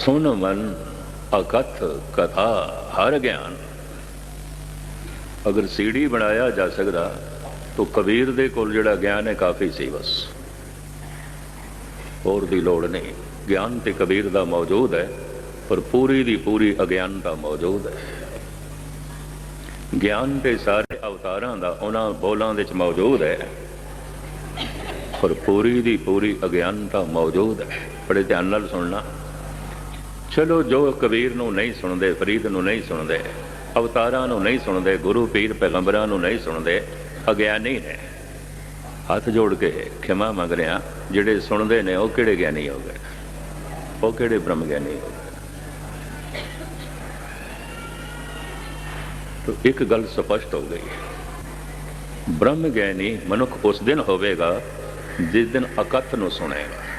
ਸੁਨ ਮਨ ਅਕਥ ਕਥਾ ਹਰ ਗਿਆਨ। ਅਗਰ ਸੀੜੀ ਬਣਾਇਆ ਜਾ ਸਕਦਾ, ਤਾਂ ਕਬੀਰ ਦੇ ਕੋਲ ਜਿਹੜਾ ਗਿਆਨ ਹੈ ਕਾਫੀ ਸੀ ਬਸ। ਹੋਰ ਦੀ ਲੋੜ ਨਹੀਂ। ਗਿਆਨ ਤੇ ਕਬੀਰ ਦਾ ਮੌਜੂਦ ਹੈ, ਪਰ ਪੂਰੀ ਦੀ ਪੂਰੀ ਅਗਿਆਨਤਾ ਮੌਜੂਦ ਹੈ। ਗਿਆਨ ਤੇ ਸਾਰੇ ਅਵਤਾਰਾਂ ਦਾ ਉਹਨਾਂ ਬੋਲਾਂ ਵਿੱਚ ਮੌਜੂਦ ਹੈ, ਪਰ ਪੂਰੀ ਦੀ ਪੂਰੀ ਅਗਿਆਨਤਾ ਮੌਜੂਦ ਹੈ। ਬੜੇ ਧਿਆਨ ਨਾਲ ਸੁਣਨਾ। ਚਲੋ ਜੋ ਕਬੀਰ ਨੂੰ ਨਹੀਂ ਸੁਣਦੇ, ਫਰੀਦ ਨੂੰ ਨਹੀਂ ਸੁਣਦੇ, ਅਵਤਾਰਾਂ ਨੂੰ ਨਹੀਂ ਸੁਣਦੇ, ਗੁਰੂ ਪੀਰ ਪੈਗੰਬਰਾਂ ਨੂੰ ਨਹੀਂ ਸੁਣਦੇ, ਅਗਿਆਨੀ ਨੇ। ਹੱਥ ਜੋੜ ਕੇ ਖਿਮਾ ਮੰਗ ਰਿਹਾ, ਜਿਹੜੇ ਸੁਣਦੇ ਨੇ ਉਹ ਕਿਹੜੇ ਗਿਆਨੀ ਹੋ ਗਏ? ਉਹ ਕਿਹੜੇ ਬ੍ਰਹਮ ਗਿਆਨੀ ਹੋ ਗਏ? ਤੋ ਇੱਕ ਗੱਲ ਸਪਸ਼ਟ ਹੋ ਗਈ। ਬ੍ਰਹਮ ਗਿਆਨੀ ਮਨੁੱਖ ਉਸ ਦਿਨ ਹੋਵੇਗਾ, ਜਿਸ ਦਿਨ ਅਕਥ ਨੂੰ ਸੁਣੇਗਾ।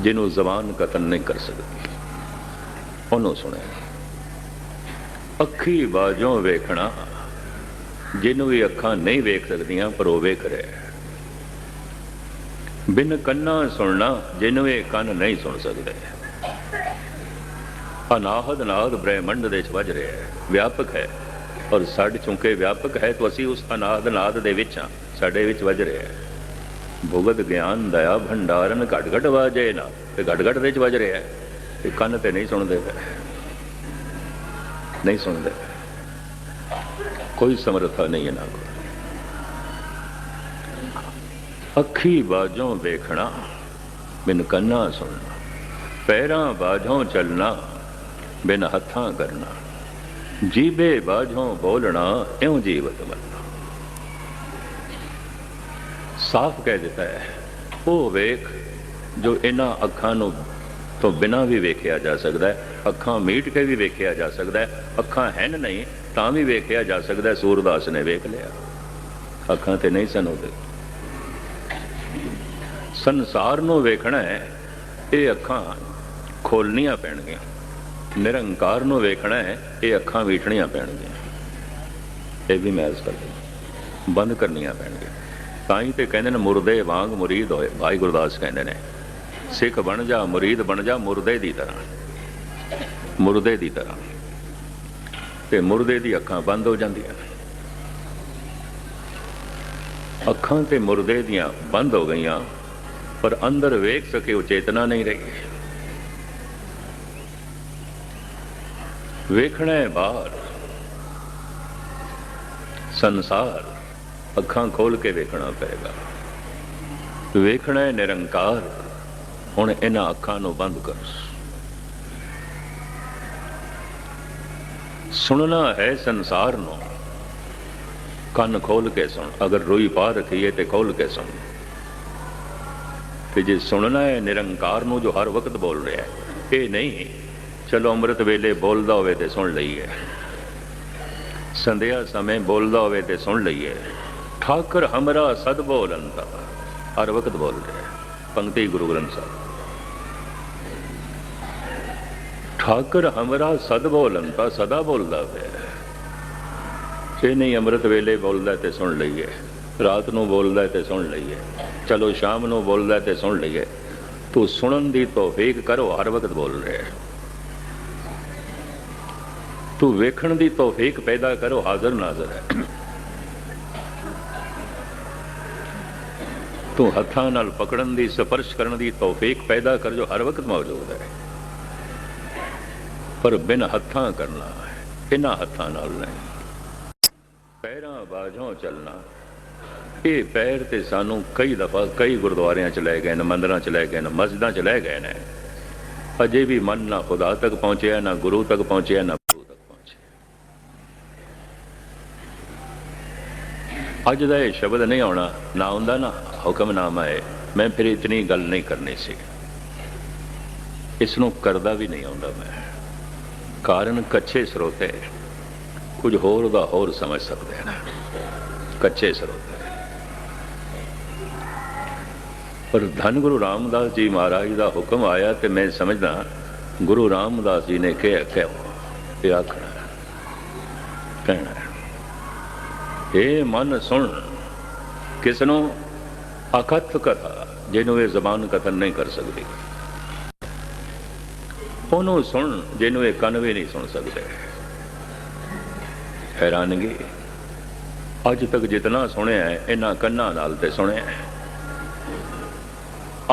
ਜਿਹਨੂੰ ਜ਼ਬਾਨ ਕਤਲ ਨਹੀਂ ਕਰ ਸਕਦੀ। ਉਹਨੂੰ ਸੁਣਿਆ। ਅੱਖੀ ਬਾਝੋਂ ਵੇਖਣਾ, ਜਿਹਨੂੰ ਵੀ ਅੱਖਾਂ ਨਹੀਂ ਵੇਖ ਸਕਦੀਆਂ, ਪਰ ਉਹ ਵੇਖ ਰਿਹਾ ਬਿਨ ਕੰਨਾਂ ਸੁਣਨਾ, ਜਿਹਨੂੰ ਇਹ ਕੰਨ ਨਹੀਂ ਸੁਣ ਸਕਦੇ। ਅਨਾਹਦ ਨਾਦ ਬ੍ਰਹਿਮੰਡ ਦੇ ਵਿੱਚ ਵੱਜ ਰਿਹਾ ਹੈ। ਵਿਆਪਕ ਹੈ। ਔਰ ਸਾਡੇ ਚੁੰਕੇ ਵਿਆਪਕ ਹੈ, ਤਾਂ ਅਸੀਂ ਉਸ ਅਨਾਹਦ ਨਾਦ ਦੇ ਵਿੱਚ ਹਾਂ। ਸਾਡੇ ਵਿੱਚ ਵੱਜ ਰਿਹਾ ਹੈ। ਭੁਗਤ ਗਿਆਨ, ਦਇਆ, ਭੰਡਾਰਨ ਘਟ ਘਟ ਵਾਜੇ ਨਾ। ਤੇ ਘਟ ਘਟ ਦੇ ਵਿੱਚ ਵੱਜ ਰਿਹਾ ਹੈ। ਤੇ ਕੰਨ ਤੇ ਨਹੀਂ ਸੁਣਦੇ। ਪਏ ਨਹੀਂ ਸੁਣਦੇ। ਕੋਈ ਸਮਰੱਥਾ ਨਹੀਂ ਇਹਨਾਂ ਕੋਲ। ਅੱਖੀ ਬਾਝੋਂ ਵੇਖਣਾ ਬਿਨ ਕੰਨਾਂ ਸੁਣਨਾ। ਪੈਰਾਂ ਬਾਝੋਂ ਚੱਲਣਾ, ਬਿਨ ਹੱਥਾਂ ਕਰਨਾ। ਜੀਬੇ ਬਾਝੋਂ ਬੋਲਣਾ, ਇਉਂ ਜੀਵਤ ਮਰਨਾ ਸਾਫ਼ ਕਹਿ ਦਿੱਤਾ ਹੈ। ਉਹ ਵੇਖ ਜੋ ਇਹਨਾਂ ਅੱਖਾਂ ਨੂੰ ਤੋਂ ਬਿਨਾਂ ਵੀ ਵੇਖਿਆ ਜਾ ਸਕਦਾ ਹੈ, ਅੱਖਾਂ ਮੀਟ ਕੇ ਵੀ ਵੇਖਿਆ ਜਾ ਸਕਦਾ ਹੈ, ਅੱਖਾਂ ਹਨ ਨਹੀਂ, ਤਾਂ ਵੀ ਵੇਖਿਆ ਜਾ ਸਕਦਾ ਹੈ, ਸੂਰਦਾਸ ਨੇ ਵੇਖ ਲਿਆ। ਅੱਖਾਂ ਤੇ ਨਹੀਂ ਸਨ ਉਹਦੇ। ਸੰਸਾਰ ਨੂੰ ਵੇਖਣਾ ਹੈ, ਇਹ ਅੱਖਾਂ ਖੋਲਣੀਆਂ ਪੈਣਗੀਆਂ। ਨਿਰੰਕਾਰ ਨੂੰ ਵੇਖਣਾ ਹੈ, ਇਹ ਅੱਖਾਂ ਵੇਖਣੀਆਂ ਪੈਣਗੀਆਂ। ਇਹ ਵੀ ਮੈਜ਼ ਕਰ ਦੇ ਬੰਦ ਕਰਨੀਆਂ ਪੈਣਗੀਆਂ। ਤਾਂ ਹੀ ਤੇ ਕਹਿੰਦੇ ਨੇ, ਮੁਰਦੇ ਵਾਂਗ ਮੁਰੀਦ ਹੋਏ। ਭਾਈ ਗੁਰਦਾਸ ਕਹਿੰਦੇ ਨੇ, ਸਿੱਖ ਬਣ ਜਾ, ਮੁਰੀਦ ਬਣ ਜਾ, ਮੁਰਦੇ ਦੀ ਤਰ੍ਹਾਂ। ਮੁਰਦੇ ਦੀ ਤਰ੍ਹਾਂ। ਤੇ ਮੁਰਦੇ ਦੀ ਅੱਖਾਂ ਬੰਦ ਹੋ ਜਾਂਦੀਆਂ ਨੇ। ਅੱਖਾਂ ਤੇ ਮੁਰਦੇ ਦੀਆਂ ਬੰਦ ਹੋ ਗਈਆਂ, ਪਰ ਅੰਦਰ ਵੇਖ ਸਕੇ ਉਹ ਚੇਤਨਾ ਨਹੀਂ ਰਹੀ। ਵੇਖਣਾ ਹੈ ਬਾਹਰ, ਸੰਸਾਰ ਅੱਖਾਂ ਖੋਲ ਕੇ ਵੇਖਣਾ ਪਏਗਾ। ਵੇਖਣਾ ਹੈ ਨਿਰੰਕਾਰ। ਹੁਣ ਇਹਨਾਂ ਅੱਖਾਂ ਨੂੰ ਬੰਦ ਕਰ। ਸੁਣਨਾ ਹੈ ਸੰਸਾਰ ਨੂੰ। ਕੰਨ ਖੋਲ ਕੇ ਸੁਣ। ਅਗਰ ਰੋਈ ਪਾ ਰੱਖੀਏ ਤੇ ਖੋਲ ਕੇ ਸੁਣ। ਤੇ ਜੇ ਸੁਣਨਾ ਹੈ ਨਿਰੰਕਾਰ ਨੂੰ ਜੋ ਹਰ ਵਕਤ ਬੋਲ ਰਿਹਾ ਹੈ, ਇਹ ਨਹੀਂ ਚਲੋ ਅੰਮ੍ਰਿਤ ਵੇਲੇ ਬੋਲਦਾ ਹੋਵੇ ਤੇ ਸੁਣ ਲਈਏ। ਸੰਧਿਆ ਸਮੇਂ ਬੋਲਦਾ ਹੋਵੇ ਤੇ ਸੁਣ ਲਈਏ। ਠਾਕਰ ਹਮਰਾ ਸਦ ਬੋਲੰਤਾ ਹਰ ਵਕਤ ਬੋਲ ਰਿਹਾ। ਪੰਕਤੀ ਗੁਰੂ ਗ੍ਰੰਥ ਸਾਹਿਬ। ਠਾਕਰ ਹਮਰਾ ਸਦ ਬੋਲੰਤਾ ਸਦਾ ਬੋਲਦਾ ਪਿਆ ਜੇ ਨਹੀਂ ਅੰਮ੍ਰਿਤ ਵੇਲੇ ਬੋਲਦਾ ਤੇ ਸੁਣ ਲਈਏ। ਰਾਤ ਨੂੰ ਬੋਲਦਾ ਤੇ ਸੁਣ ਲਈਏ। ਚਲੋ ਸ਼ਾਮ ਨੂੰ ਬੋਲਦਾ ਤੇ ਸੁਣ ਲਈਏ। ਤੂੰ ਸੁਣਨ ਦੀ ਤੋਫੀਕ ਕਰੋ, ਹਰ ਵਕਤ ਬੋਲ ਰਿਹਾ ਤੂੰ ਵੇਖਣ ਦੀ ਤੋਫੀਕ ਪੈਦਾ ਕਰੋ ਹਾਜ਼ਰ ਨਾਜ਼ਰ ਹੈ। ਤੂੰ ਹੱਥਾਂ ਨਾਲ ਪਕੜਨ ਦੀ, ਸਪਰਸ਼ ਕਰਨ ਦੀ ਤੋਫੀਕ ਪੈਦਾ ਕਰ ਜੋ ਹਰ ਵਕਤ ਮੌਜੂਦ ਹੈ। ਪਰ ਬਿਨ ਹੱਥਾਂ ਕਰਨਾ ਹੈ ਇਹਨਾਂ ਹੱਥਾਂ ਨਾਲ ਨਹੀਂ। ਪੈਰਾਂ ਬਾਝੋਂ ਚੱਲਣਾ। ਇਹ ਪੈਰ ਤੇ ਸਾਨੂੰ ਕਈ ਦਫਾ ਕਈ ਗੁਰਦੁਆਰਿਆਂ ਚ ਲੈ ਗਏ ਨੇ, ਮੰਦਰਾਂ ਚ ਲੈ ਗਏ ਨੇ, ਮਸਜਿਦਾਂ ਚ ਲੈ ਗਏ ਨੇ। ਅਜੇ ਵੀ ਮਨ ਨਾ ਖੁਦਾ ਤੱਕ ਪਹੁੰਚਿਆ, ਨਾ ਗੁਰੂ ਤੱਕ ਪਹੁੰਚਿਆ, ਨਾ ਗੁਰੂ ਤੱਕ ਪਹੁੰਚਿਆ ਅੱਜ ਦਾ ਇਹ ਸ਼ਬਦ ਨਹੀਂ ਆਉਣਾ ਨਾ ਹੁੰਦਾ ਨਾ ਹੁਕਮਨਾਮਾ ਹੈ ਮੈਂ ਫਿਰ ਇਤਨੀ ਗੱਲ ਨਹੀਂ ਕਰਨੀ ਸੀ ਇਸ ਨੂੰ ਕਰਦਾ ਵੀ ਨਹੀਂ ਆਉਂਦਾ ਮੈਂ ਕਾਰਨ ਕੱਚੇ ਸਰੋਤੇ ਕੁਝ ਹੋਰ ਦਾ ਹੋਰ ਸਮਝ ਸਕਦੇ ਹਨ ਕੱਚੇ ਸਰੋਤੇ ਪਰ ਧੰਨ ਗੁਰੂ ਰਾਮਦਾਸ ਜੀ ਮਹਾਰਾਜ ਦਾ ਹੁਕਮ ਆਇਆ ਤੇ ਮੈਂ ਸਮਝਦਾ ਗੁਰੂ ਰਾਮਦਾਸ ਜੀ ਨੇ ਕਿਹਾ ਕਿ ਇਹ ਆਖਣਾ ਕਹਿਣਾ ਇਹ ਮਨ ਸੁਣ ਕਿਸ ਨੂੰ ਅਕਥ ਕਥਾ, ਜਿਹਨੂੰ ਇਹ ਜ਼ਬਾਨ ਕਥਨ ਨਹੀਂ ਕਰ ਸਕਦੀ। ਉਹਨੂੰ ਸੁਣ, ਜਿਹਨੂੰ ਇਹ ਕੰਨ ਵੀ ਨਹੀਂ ਸੁਣ ਸਕਦੇ। ਹੈਰਾਨਗੀ, ਅੱਜ ਤੱਕ ਜਿਤਨਾ ਸੁਣਿਆ ਹੈ, ਇਹਨਾਂ ਕੰਨਾਂ ਨਾਲ ਤੇ ਸੁਣਿਆ ਹੈ।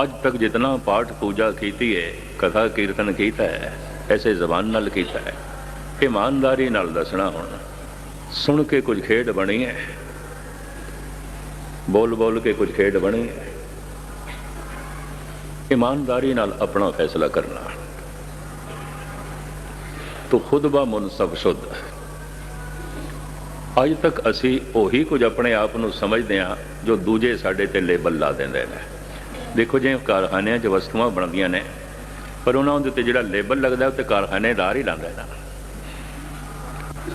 ਅੱਜ ਤੱਕ ਜਿਤਨਾ ਪਾਠ ਪੂਜਾ ਕੀਤੀ ਹੈ, ਕਥਾ ਕੀਰਤਨ ਕੀਤਾ ਹੈ, ਐਸੇ ਜ਼ਬਾਨ ਨਾਲ ਕੀਤਾ ਹੈ। ਇਮਾਨਦਾਰੀ ਨਾਲ ਦੱਸਣਾ ਹੁਣ। ਸੁਣ ਕੇ ਕੁਝ ਖੇਡ ਬਣੀ ਹੈ ਬੋਲ ਬੋਲ ਕੇ ਕੁਝ ਖੇਡ ਬਣੀ ਹੈ ਇਮਾਨਦਾਰੀ ਨਾਲ ਆਪਣਾ ਫੈਸਲਾ ਕਰਨਾ। ਤੋ ਖੁਦ ਬਾ ਮੁਨਸਬ ਸ਼ੁੱਧ। ਅੱਜ ਤੱਕ ਅਸੀਂ ਉਹੀ ਕੁਝ ਆਪਣੇ ਆਪ ਨੂੰ ਸਮਝਦੇ ਹਾਂ ਜੋ ਦੂਜੇ ਸਾਡੇ ਤੇ ਲੇਬਲ ਲਾ ਦਿੰਦੇ ਨੇ। ਦੇਖੋ ਜੇ ਕਾਰਖਾਨਿਆਂ 'ਚ ਵਸਤੂਆਂ ਬਣਦੀਆਂ ਨੇ, ਪਰ ਉਹਨਾਂ ਦੇ ਉੱਤੇ ਜਿਹੜਾ ਲੇਬਲ ਲੱਗਦਾ, ਉਹ ਤੇ ਕਾਰਖਾਨੇਦਾਰ ਹੀ ਲਾਉਂਦਾ ਨਾ।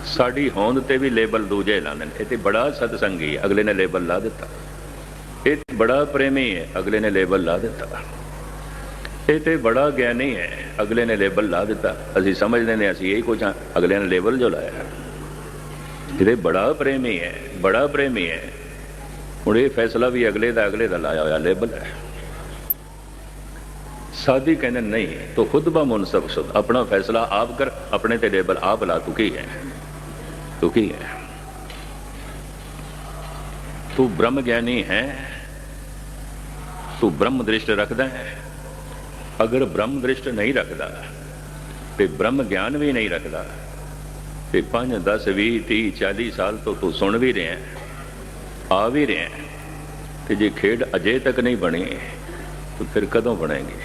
ਸਾਡੀ ਹੋਂਦ ਤੇ ਵੀ ਲੇਬਲ ਦੂਜੇ ਲਾਉਂਦੇ ਨੇ। ਇਹ ਤੇ ਬੜਾ ਸਤਸੰਗੀ ਹੈ। ਅਗਲੇ ਨੇ ਲੇਬਲ ਲਾ ਦਿੱਤਾ। ਇਹ ਤੇ ਬੜਾ ਪ੍ਰੇਮੀ ਹੈ। ਅਗਲੇ ਨੇ ਲੇਬਲ ਲਾ ਦਿੱਤਾ। ਇਹ ਤੇ ਬੜਾ ਗਿਆਨੀ ਹੈ। ਅਗਲੇ ਨੇ ਲੇਬਲ ਲਾ ਦਿੱਤਾ। ਅਸੀਂ ਸਮਝਦੇ ਨੇ, ਅਸੀਂ ਇਹੀ ਕੁਝ ਹਾਂ। ਅਗਲੇ ਨੇ ਲੇਬਲ ਜੋ ਲਾਇਆ। ਇਹਦੇ ਬੜਾ ਪ੍ਰੇਮੀ ਹੈ। ਬੜਾ ਪ੍ਰੇਮੀ ਹੈ। ਹੁਣ ਇਹ ਫੈਸਲਾ ਵੀ ਅਗਲੇ ਦਾ ਅਗਲੇ ਦਾ ਲਾਇਆ ਹੋਇਆ ਲੇਬਲ ਹੈ। ਸਾਦੀ ਕਹਿੰਦੇ, ਨਹੀਂ, ਤੋ ਖੁਦ ਬਾ ਮੁਨਸਬ ਸ਼ੁਦ ਆਪਣਾ ਫੈਸਲਾ ਆਪ ਕਰ। ਆਪਣੇ ਤੇ ਲੇਬਲ ਆਪ ਲਾ ਤੂੰ ਕੀ ਹੈ? ਤੂੰ ਕੀ ਹੈ। ਤੂੰ ਬ੍ਰਹਮ ਗਿਆਨੀ ਹੈ। ਤੂੰ ਬ੍ਰਹਮ ਦ੍ਰਿਸ਼ਟ ਰੱਖਦਾ ਹੈ। ਅਗਰ ਬ੍ਰਹਮ ਦ੍ਰਿਸ਼ਟ ਨਹੀਂ ਰੱਖਦਾ, ਤੇ ਬ੍ਰਹਮ ਗਿਆਨ ਵੀ ਨਹੀਂ ਰੱਖਦਾ, ਤੇ 5 10 20 30 40 ਸਾਲ ਤੋਂ ਤੂੰ ਸੁਣ ਵੀ ਰਿਹਾ ਆ ਵੀ ਰਿਹਾ ਤੇ ਜੇ ਖੇਡ ਅਜੇ ਤੱਕ ਨਹੀਂ ਬਣੀ, ਤਾਂ ਫਿਰ ਕਦੋਂ ਬਣੇਗੀ?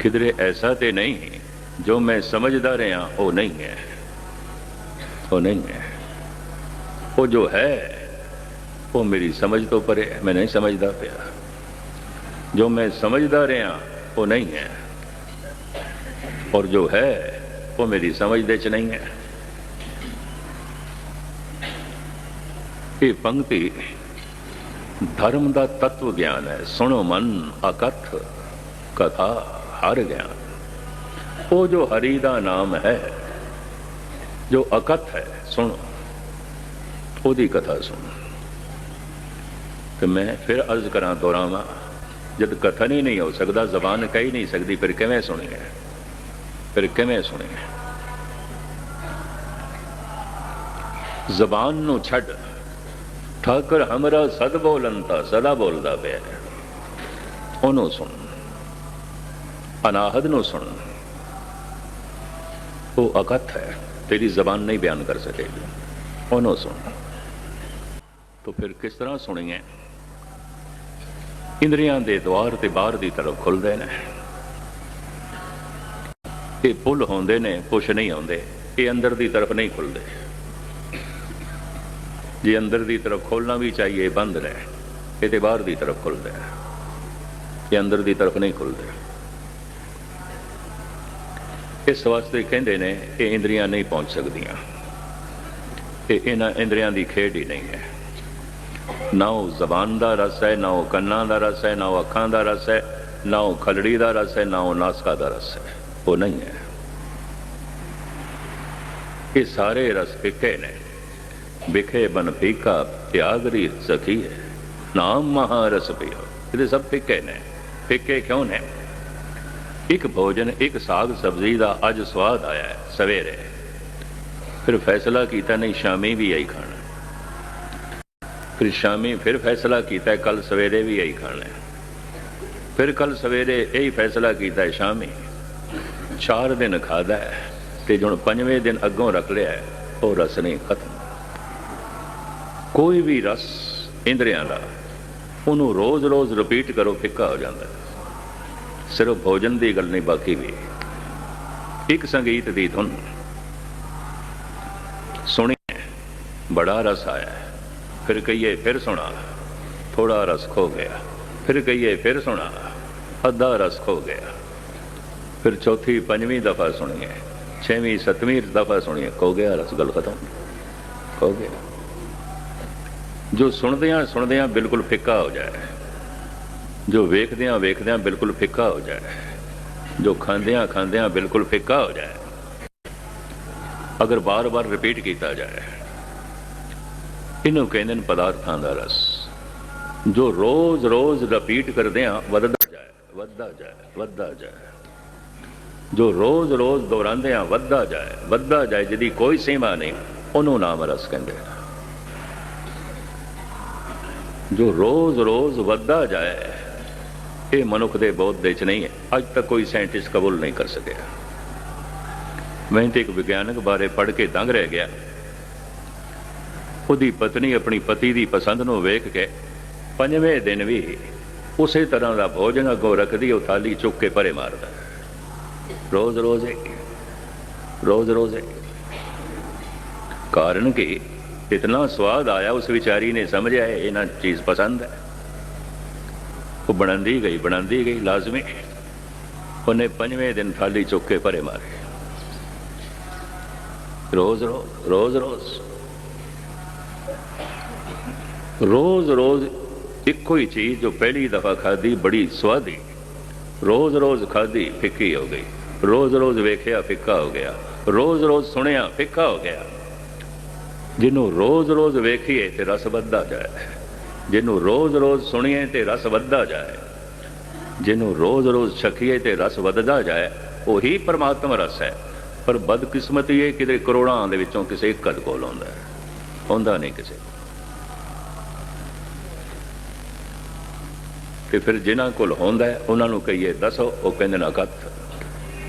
ਕਿਧਰੇ ਐਸਾ ਤੇ ਨਹੀਂ, ਜੋ ਮੈਂ ਸਮਝਦਾ ਰਿਹਾ, ਉਹ ਨਹੀਂ ਹੈ। ਉਹ ਨਹੀਂ ਹੈ ਉਹ ਜੋ ਹੈ ਉਹ ਮੇਰੀ ਸਮਝ ਤੋਂ ਪਰੇ ਹੈ, ਮੈਂ ਨਹੀਂ ਸਮਝਦਾ ਪਿਆ ਜੋ ਮੈਂ ਸਮਝਦਾ ਰਿਹਾ ਉਹ ਨਹੀਂ ਹੈ ਔਰ ਜੋ ਹੈ ਉਹ ਮੇਰੀ ਸਮਝ ਦੇ ਚ ਨਹੀਂ ਹੈ ਇਹ ਪੰਕਤੀ ਧਰਮ ਦਾ ਤत्व ਗਿਆਨ ਹੈ ਸੁਣੋ ਮਨ ਅਕਥ ਕਥਾ ਹਰ ਗਿਆਨ ਉਹ ਜੋ ਹਰੀ ਦਾ ਨਾਮ ਹੈ ਜੋ ਅਕਥ ਹੈ, ਸੁਣੋ। ਉਹਦੀ ਕਥਾ ਸੁਣ। ਤੇ ਮੈਂ ਫਿਰ ਅਰਜ਼ ਕਰਾਂ ਦੁਹਰਾਵਾਂ, ਜਦ ਕਥਨ ਹੀ ਨਹੀਂ ਹੋ ਸਕਦਾ, ਜ਼ਬਾਨ ਕਹਿ ਨਹੀਂ ਸਕਦੀ, ਫਿਰ ਕਿਵੇਂ ਸੁਣੀਏ? ਫਿਰ ਕਿਵੇਂ ਸੁਣੀਏ? ਜ਼ਬਾਨ ਨੂੰ ਛੱਡ। ਠਾਕਰ ਹਮਰਾ ਸਦ ਬੋਲੰਤਾ, ਸਦਾ ਬੋਲਦਾ ਪਿਆ ਉਹਨੂੰ ਸੁਣ। ਅਨਾਹਦ ਨੂੰ ਸੁਣ। ਉਹ ਅਕਥ ਹੈ। ਤੇਰੀ ਜ਼ਬਾਨ ਨਹੀਂ ਬਿਆਨ ਕਰ ਸਕੇਗੀ ਉਹਨੂੰ ਸੁਣ तो ਫਿਰ ਕਿਸ ਤਰ੍ਹਾਂ ਸੁਣੀਏ ਇੰਦਰੀਆਂ ਦੇ ਦਵਾਰ ਤੇ ਬਾਹਰ ਦੀ ਤਰਫ ਖੁੱਲਦੇ ਨੇ ਇਹ ਪੁੱਲ ਹੁੰਦੇ ਨੇ ਕੁਛ ਨਹੀਂ ਆਉਂਦੇ ਇਹ ਅੰਦਰ ਦੀ ਤਰਫ ਨਹੀਂ ਖੁੱਲਦੇ ਜੇ ਅੰਦਰ ਦੀ ਤਰਫ ਖੋਲਣਾ ਵੀ ਚਾਹੀਏ ਬੰਦ ਨੇ ਇਹ ਤੇ ਬਾਹਰ ਦੀ ਤਰਫ ਖੁੱਲਦੇ ਨੇ ਇਹ ਅੰਦਰ ਦੀ ਤਰਫ ਨਹੀਂ ਖੁੱਲਦੇ ਇਸ ਵਾਸਤੇ ਕਹਿੰਦੇ ਨੇ ਇਹ ਇੰਦਰੀਆਂ ਨਹੀਂ ਪਹੁੰਚ ਸਕਦੀਆਂ? ਇਹ ਇਹਨਾਂ ਇੰਦਰੀਆਂ ਦੀ ਖੇਡ ਹੀ ਨਹੀਂ ਹੈ। ਨਾ ਉਹ ਜ਼ਬਾਨ ਦਾ ਰਸ ਹੈ, ਨਾ ਉਹ ਕੰਨਾਂ ਦਾ ਰਸ ਹੈ, ਨਾ ਉਹ ਅੱਖਾਂ ਦਾ ਰਸ ਹੈ, ਨਾ ਉਹ ਖਲੜੀ ਦਾ ਰਸ ਹੈ, ਨਾ ਉਹ ਨਾਸਕਾ ਦਾ ਰਸ ਹੈ। ਉਹ ਨਹੀਂ ਹੈ। ਇਹ ਸਾਰੇ ਰਸ ਫਿੱਕੇ ਨੇ। ਵਿਖੇ ਬਨ ਫੀਕਾ ਤਿਆਗਰੀ ਸਖੀ ਹੈ। ਨਾਮ ਮਹਾਰਸ ਪਿਓ ਇਹਦੇ ਸਭ ਫਿੱਕੇ ਨੇ। ਫਿੱਕੇ ਕਿਉਂ ਨੇ? ਇੱਕ ਭੋਜਨ, ਇੱਕ ਸਾਗ ਸਬਜ਼ੀ ਦਾ ਅੱਜ ਸਵਾਦ ਆਇਆ ਹੈ, ਸਵੇਰੇ। ਫਿਰ ਫੈਸਲਾ ਕੀਤਾ, ਨਹੀਂ, ਸ਼ਾਮੀ ਵੀ ਆਈ ਖਾਣਾ। ਫਿਰ ਸ਼ਾਮੀ ਫਿਰ ਫੈਸਲਾ ਕੀਤਾ, ਕੱਲ ਸਵੇਰੇ ਵੀ ਆਈ ਖਾਣਾ ਫਿਰ ਕੱਲ ਸਵੇਰੇ ਇਹੀ ਫੈਸਲਾ ਕੀਤਾ, ਸ਼ਾਮੀ। ਚਾਰ ਦਿਨ ਖਾਦਾ ਤੇ ਹੁਣ ਪੰਜਵੇਂ ਦਿਨ ਅੱਗੋਂ ਰੱਖ ਲਿਆ ਉਹ ਰਸ ਨਹੀਂ ਖਤਮ। ਕੋਈ ਵੀ ਰਸ ਇੰਦਰੀਆਂ ਦਾ, ਉਹਨੂੰ ਰੋਜ਼-ਰੋਜ਼ ਰਿਪੀਟ ਕਰੋ, ਫਿੱਕਾ ਹੋ ਜਾਂਦਾ ਹੈ। ਸਿਰਫ ਭੋਜਨ ਦੀ ਗੱਲ ਨਹੀਂ, ਬਾਕੀ ਵੀ ਇੱਕ ਸੰਗੀਤ ਦੀ ਧੁਨ। ਸੁਣੀ ਬੜਾ ਰਸ ਆਇਆ। ਫਿਰ ਕਹੀਏ, ਫਿਰ ਸੁਣਾ। ਥੋੜਾ ਰਸ ਖੋ ਗਿਆ। ਫਿਰ ਕਹੀਏ, ਫਿਰ ਸੁਣਾ। ਅੱਧਾ ਰਸ ਖੋ ਗਿਆ। ਫਿਰ ਚੌਥੀ, ਪੰਜਵੀਂ ਦਫਾ ਸੁਣੀਏ। ਛੇਵੀਂ, ਸੱਤਵੀਂ ਦਫਾ ਸੁਣੀਏ। ਖੋ ਗਿਆ, ਰਸ ਗੱਲ ਖਤਮ। ਖੋ ਗਿਆ। ਜੋ ਸੁਣਦਿਆਂ ਸੁਣਦਿਆਂ ਬਿਲਕੁਲ ਫਿੱਕਾ ਹੋ ਜਾਏ। ਜੋ ਵੇਖਦਿਆਂ ਵੇਖਦਿਆਂ ਬਿਲਕੁਲ ਫਿੱਕਾ ਹੋ ਜਾਏ ਜੋ ਖਾਂਦਿਆਂ ਖਾਂਦਿਆਂ ਬਿਲਕੁਲ ਫਿੱਕਾ ਹੋ ਜਾਏ ਅਗਰ ਬਾਰ-ਬਾਰ ਰਿਪੀਟ ਕੀਤਾ ਜਾਏ, ਇਹਨੂੰ ਕਹਿੰਦੇ ਨੇ ਪਦਾਰਥਾਂ ਦਾ ਰਸ। ਜੋ ਰੋਜ਼-ਰੋਜ਼ ਰਿਪੀਟ ਕਰਦਿਆਂ ਵੱਧਦਾ ਜਾਏ ਵੱਧਦਾ ਜਾਏ ਵੱਧਦਾ ਜਾਏ। ਜੋ ਰੋਜ਼ ਰੋਜ਼ ਦੁਹਰਾਉਂਦੇ ਆ ਵੱਧਦਾ ਜਾਏ ਵੱਧਦਾ ਜਾਏ, ਜਿਹਦੀ ਕੋਈ ਸੀਮਾ ਨਹੀਂ, ਉਹਨੂੰ ਨਾਮ ਰਸ ਕਹਿੰਦੇ ਆ ਜੋ ਰੋਜ਼ ਰੋਜ਼ ਵੱਧਦਾ ਜਾਏ ਇਹ ਮਨੁੱਖ ਦੇ ਬੋਧ ਦੇ ਚ ਨਹੀਂ ਹੈ। ਅੱਜ ਤੱਕ ਕੋਈ ਸਾਇੰਟਿਸਟ ਕਬੂਲ ਨਹੀਂ ਕਰ ਸਕਿਆ। ਮੈਂ ਤੇ ਇੱਕ ਵਿਗਿਆਨਕ ਬਾਰੇ ਪੜ੍ਹ ਕੇ ਦੰਗ ਰਹਿ ਗਿਆ। ਉਹਦੀ ਪਤਨੀ ਆਪਣੀ ਪਤੀ ਦੀ ਪਸੰਦ ਨੂੰ ਵੇਖ ਕੇ ਪੰਜਵੇਂ ਦਿਨ ਵੀ ਉਸੇ ਤਰ੍ਹਾਂ ਦਾ ਭੋਜਨ ਅੱਗੋਂ ਰੱਖਦੀ ਉਹ ਥਾਲੀ ਚੁੱਕ ਕੇ ਪਰੇ ਮਾਰਦਾ। ਰੋਜ਼ ਰੋਜ਼ ਰੋਜ਼ ਰੋਜ਼ ਕਾਰਨ ਕਿ? ਇਤਨਾ ਸਵਾਦ ਆਇਆ ਉਸ ਵਿਚਾਰੀ ਨੇ ਸਮਝਿਆ ਇਹ ਨਾ ਚੀਜ਼ ਪਸੰਦ ਹੈ। ਉਹ ਬਣਾਉਂਦੀ ਗਈ ਬਣਾਉਂਦੀ ਗਈ, ਲਾਜ਼ਮੀ। ਉਹਨੇ ਪੰਜਵੇਂ ਦਿਨ ਥਾਲੀ ਚੁੱਕ ਕੇ ਪਰੇ ਮਾਰੇ। ਰੋਜ਼ ਰੋਜ਼ ਰੋਜ਼ ਰੋਜ਼। ਰੋਜ਼ ਰੋਜ਼ ਇੱਕੋ ਹੀ ਚੀਜ਼ ਜੋ ਪਹਿਲੀ ਦਫਾ ਖਾਦੀ ਬੜੀ ਸਵਾਦੀ। ਰੋਜ਼ ਰੋਜ਼ ਖਾਦੀ ਫਿੱਕੀ ਹੋ ਗਈ। ਰੋਜ਼ ਰੋਜ਼ ਵੇਖਿਆ, ਫਿੱਕਾ ਹੋ ਗਿਆ। ਰੋਜ਼ ਰੋਜ਼ ਸੁਣਿਆ, ਫਿੱਕਾ ਹੋ ਗਿਆ। ਜਿਹਨੂੰ ਰੋਜ਼ ਰੋਜ਼ ਵੇਖੀਏ ਤੇ ਰਸ ਵੱਧਦਾ ਜਾਏ। ਜਿਹਨੂੰ ਰੋਜ਼ ਰੋਜ਼ ਸੁਣੀਏ ਤੇ ਰਸ ਵੱਧਦਾ ਜਾਏ। ਜਿਹਨੂੰ ਰੋਜ਼ ਰੋਜ਼ ਛਕੀਏ ਤੇ ਰਸ ਵੱਧਦਾ ਜਾਏ, ਉਹੀ ਪਰਮਾਤਮਾ ਰਸ ਹੈ। ਪਰ ਬਦਕਿਸਮਤੀ ਇਹ ਕਿਤੇ ਕਰੋੜਾਂ ਦੇ ਵਿੱਚੋਂ ਕਿਸੇ ਇੱਕ ਅਦ ਕੋਲ ਆਉਂਦਾ ਹੈ। ਆਉਂਦਾ ਨਹੀਂ ਕਿਸੇ ਤੇ ਫਿਰ ਜਿਨ੍ਹਾਂ ਕੋਲ ਹੁੰਦਾ ਉਹਨਾਂ ਨੂੰ ਕਹੀਏ, ਦੱਸੋ, ਉਹ ਕਹਿੰਦੇ ਨਾ ਕੱਥ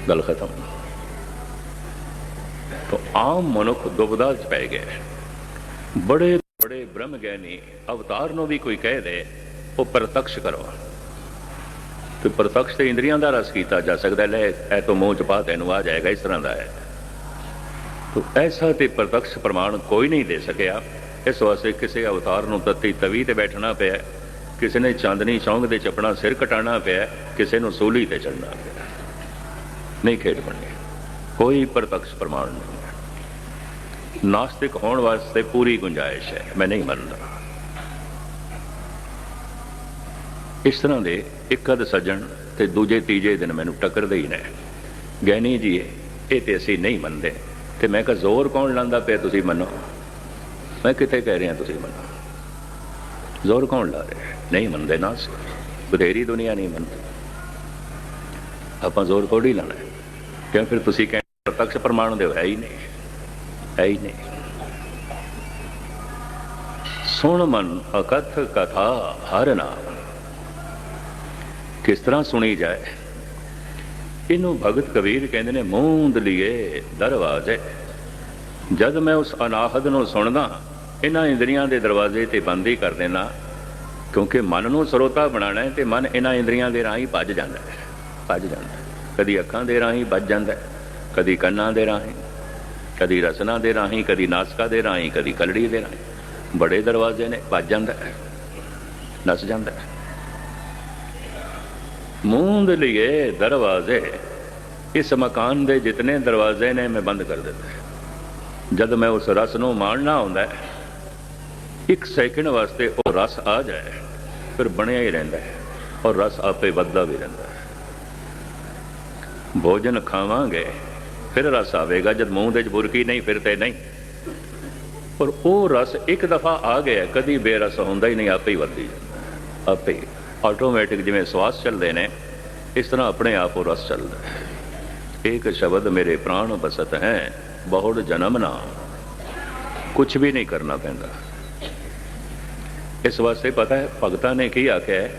ਗੱਲ ਖਤਮ। ਤਾਂ ਆਮ ਮਨੁੱਖ ਦੁਬਦਾ ਚ ਪੈ ਗਏ ਬੜੇ ਬੜੇ ਬ੍ਰਹਮ ਗਿਆਨੀ ਅਵਤਾਰ ਨੂੰ ਵੀ ਕੋਈ ਕਹਿ ਦੇ, ਉਹ ਪ੍ਰਤੱਖ ਕਰੋ। ਤੇ ਪ੍ਰਤੱਖ ਤੇ ਇੰਦਰੀਆਂ ਦਾ ਰਸ ਕੀਤਾ ਜਾ ਸਕਦਾ, ਲੈ ਇਹ ਤੋਂ ਮੂੰਹ ਚ ਪਾ, ਤੈਨੂੰ ਆ ਜਾਏਗਾ, ਇਸ ਤਰ੍ਹਾਂ ਦਾ ਹੈ। ਤੋ ਐਸਾ ਤੇ ਪ੍ਰਤੱਖ ਪ੍ਰਮਾਣ ਕੋਈ ਨਹੀਂ ਦੇ ਸਕਿਆ। ਇਸ ਵਾਸਤੇ ਕਿਸੇ ਅਵਤਾਰ ਨੂੰ ਤਤੀ ਤਵੀ ਤੇ ਬੈਠਣਾ ਪਿਆ, ਕਿਸੇ ਨੇ ਚਾਂਦਨੀ ਚੌਂਕ ਦੇ ਚੱਪਣਾ ਸਿਰ ਕਟਾਣਾ ਪਿਆ, ਕਿਸੇ ਨੂੰ ਸੂਲੀ ਤੇ ਚੜਨਾ ਪਿਆ। ਨਹੀਂ ਖੇਡ ਬਣੀ ਕੋਈ ਪ੍ਰਤੱਖ ਪ੍ਰਮਾਣ ਨਹੀਂ। ਨਾਸਤਿਕ ਹੋਣ ਵਾਸਤੇ ਪੂਰੀ ਗੁੰਜਾਇਸ਼ ਹੈ। ਮੈਂ ਨਹੀਂ ਮੰਨਦਾ। ਇਸ ਤਰ੍ਹਾਂ ਦੇ ਇੱਕ ਅਦ ਸੱਜਣ ਤੇ ਦੂਜੇ ਤੀਜੇ ਦਿਨ ਮੈਨੂੰ ਟੱਕਰਦੇ ਹੀ ਨੇ। ਗਹਿਣੀ ਜੀ, ਇਹ ਤੇ ਅਸੀਂ ਨਹੀਂ ਮੰਨਦੇ। ਤੇ ਮੈਂ ਕਿਹਾ, ਜ਼ੋਰ ਕੌਣ ਲਾਂਦਾ ਪਿਆ ਤੁਸੀਂ ਮੰਨੋ? ਮੈਂ ਕਿਤੇ ਕਹਿ ਰਿਹਾ ਤੁਸੀਂ ਮੰਨੋ? ਜ਼ੋਰ ਕੌਣ ਲਾ ਰਿਹਾ ਨਹੀਂ ਮੰਨਦੇ ਨਾ ਅਸੀਂ। ਬਥੇਰੀ ਦੁਨੀਆ ਨਹੀਂ ਮੰਨਦੀ। ਆਪਾਂ ਜ਼ੋਰ ਕੋੜੀ ਲਾਣਾ ਕਿਉਂ? ਫਿਰ ਤੁਸੀਂ ਕਹਿੰਦੇ ਪ੍ਰਤੱਖ ਪ੍ਰਮਾਣ ਦੇ ਹੈ ਹੀ ਨਹੀਂ। ਹੈ ਨਹੀਂ। ਸੁਣ ਮਨ ਅਕਥ ਕਥਾ ਹਰ ਨਾਮ। ਕਿਸ ਤਰ੍ਹਾਂ ਸੁਣੀ ਜਾਏ? ਇਹਨੂੰ ਭਗਤ ਕਬੀਰ ਕਹਿੰਦੇ ਨੇ, ਮੂੰਦ ਲਿਏ ਦਰਵਾਜ਼ੇ। ਜਦ ਮੈਂ ਉਸ ਅਨਾਹਦ ਨੂੰ ਸੁਣਦਾ, ਇਹਨਾਂ ਇੰਦਰੀਆਂ ਦੇ ਦਰਵਾਜ਼ੇ ਤੇ ਬੰਦ ਹੀ ਕਰ ਦੇਣਾ। ਕਿਉਂਕਿ ਮਨ ਨੂੰ ਸਰੋਤਾ ਬਣਾਉਣਾ ਹੈ ਤੇ ਮਨ ਇਹਨਾਂ ਇੰਦਰੀਆਂ ਦੇ ਰਾਹੀਂ ਭੱਜ ਜਾਂਦਾ ਹੈ। ਭੱਜ ਜਾਂਦਾ ਕਦੀ ਅੱਖਾਂ ਦੇ ਰਾਹੀਂ ਭੱਜ ਜਾਂਦਾ ਕਦੀ ਕੰਨਾਂ ਦੇ ਰਾਹੀਂ। ਕਦੀ ਰਸਨਾ ਦੇ ਰਾਹੀਂ, ਕਦੀ ਨਾਸਕਾ ਦੇ ਰਾਹੀਂ, ਕਦੀ ਕਲੜੀ ਦੇ ਰਾਹੀਂ। ਬੜੇ ਦਰਵਾਜ਼ੇ ਨੇ ਭੱਜ ਜਾਂਦਾ ਹੈ, ਨਸ ਜਾਂਦਾ ਹੈ। ਦੇ ਲਿਏ ਦਰਵਾਜ਼ੇ, ਇਸ ਮਕਾਨ ਦੇ ਜਿਤਨੇ ਦਰਵਾਜ਼ੇ ਨੇ, ਮੈਂ ਬੰਦ ਕਰ ਦਿੱਤੇ ਜਦ ਮੈਂ ਉਸ ਰਸ ਨੂੰ ਮਾਣਨਾ ਹੁੰਦਾ ਹੈ, ਇੱਕ ਸੈਕਿੰਡ ਵਾਸਤੇ ਉਹ ਰਸ ਆ ਜਾਏ, ਫਿਰ ਬਣਿਆ ਹੀ ਰਹਿੰਦਾ ਹੈ ਔਰ ਰਸ ਆਪੇ ਵੱਧਦਾ ਵੀ ਰਹਿੰਦਾ ਹੈ। ਭੋਜਨ ਖਾਵਾਂਗੇ ਫਿਰ ਰਸ ਆਵੇਗਾ, ਜਦ ਮੂੰਹ ਦੇ ਚ ਬੁਰਕੀ ਨਹੀਂ, ਫਿਰ ਤੇ ਨਹੀਂ। ਪਰ ਉਹ ਰਸ ਇੱਕ ਦਫਾ ਆ ਗਿਆ, ਕਦੀ ਬੇਰਸ ਹੁੰਦਾ ਹੀ ਨਹੀਂ, ਆਪੇ ਹੀ ਵੱਧਦੀ ਆਪੇ ਆਟੋਮੈਟਿਕ ਜਿਵੇਂ ਸਵਾਸ ਚੱਲਦੇ ਨੇ, ਇਸ ਤਰ੍ਹਾਂ ਆਪਣੇ ਆਪ ਉਹ ਰਸ ਚੱਲਦਾ ਇੱਕ ਸ਼ਬਦ ਮੇਰੇ ਪ੍ਰਾਣ ਬਸਤ ਹੈ, ਬਹੁੜ ਜਨਮ ਨਾ। ਕੁਝ ਵੀ ਨਹੀਂ ਕਰਨਾ ਪੈਂਦਾ। ਇਸ ਵਾਸਤੇ ਪਤਾ ਹੈ, ਭਗਤਾਂ ਨੇ ਕੀ ਆਖਿਆ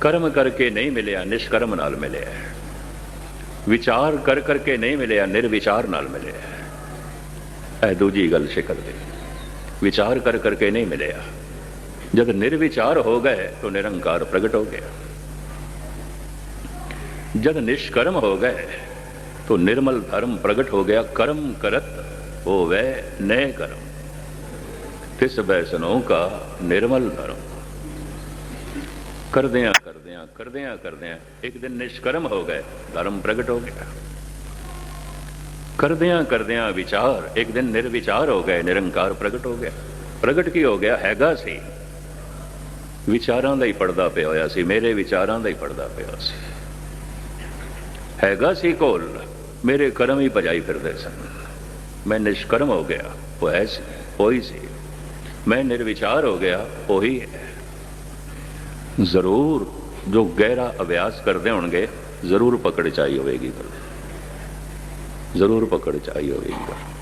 ਕਰਮ ਕਰਕੇ ਨਹੀਂ ਮਿਲਿਆ, ਨਿਸ਼ਕਰਮ ਨਾਲ ਮਿਲਿਆ ਵਿਚਾਰ ਕਰ ਕਰਕੇ ਨਹੀਂ ਮਿਲਿਆ ਨਿਰਵਿਚਾਰ ਨਾਲ ਮਿਲਿਆ ਇਹ ਦੂਜੀ ਗੱਲ ਸ਼ਿਕਰ ਦੀ ਵਿਚਾਰ ਕਰ ਕਰਕੇ ਨਹੀਂ ਮਿਲਿਆ ਜਦ ਨਿਰਵਿਚਾਰ ਹੋ ਗਏ ਤਾਂ ਨਿਰੰਕਾਰ ਪ੍ਰਗਟ ਹੋ ਗਿਆ जब निष्कर्म हो गए तो निर्मल धर्म प्रकट हो गया कर्म करत हो वह नए कर्म तिस बैसनों का निर्मल धर्म ਕਰਦਿਆਂ ਕਰਦਿਆਂ ਕਰਦਿਆਂ ਕਰਦਿਆਂ ਇੱਕ ਦਿਨ ਨਿਸ਼ਕਰਮ ਹੋ ਗਏ, ਧਰਮ ਪ੍ਰਗਟ ਹੋ ਗਿਆ। ਕਰਦਿਆਂ ਕਰਦਿਆਂ ਵਿਚਾਰ, ਇੱਕ ਦਿਨ ਨਿਰਵਿਚਾਰ ਹੋ ਗਏ, ਨਿਰੰਕਾਰ ਪ੍ਰਗਟ ਹੋ ਗਿਆ। ਪ੍ਰਗਟ ਕੀ ਹੋ ਗਿਆ? ਹੈਗਾ ਸੀ। ਵਿਚਾਰਾਂ ਦਾ ਹੀ ਪੜਦਾ ਪਿਆ ਹੋਇਆ ਸੀ, ਮੇਰੇ ਵਿਚਾਰਾਂ ਦਾ ਹੀ ਪੜਦਾ ਪਿਆ ਸੀ। ਹੈਗਾ ਸੀ ਕੋਲ, ਮੇਰੇ ਕਰਮ ਹੀ ਭਜਾਈ ਫਿਰਦੇ ਸਨ। ਮੈਂ ਨਿਸ਼ਕਰਮ ਹੋ ਗਿਆ, ਉਹ ਹੈ ਸੀ, ਉਹੀ ਸੀ। ਮੈਂ ਨਿਰਵਿਚਾਰ ਹੋ ਗਿਆ, ਉਹੀ ਹੈ। ਜ਼ਰੂਰ ਜੋ ਗਹਿਰਾ ਅਭਿਆਸ ਕਰਦੇ ਹੋਣਗੇ, ਜ਼ਰੂਰ ਪਕੜ ਚ ਆਈ ਹੋਵੇਗੀ ਗੱਲ। ਜ਼ਰੂਰ ਪਕੜ ਚ ਆਈ ਹੋਵੇਗੀ ਗੱਲ।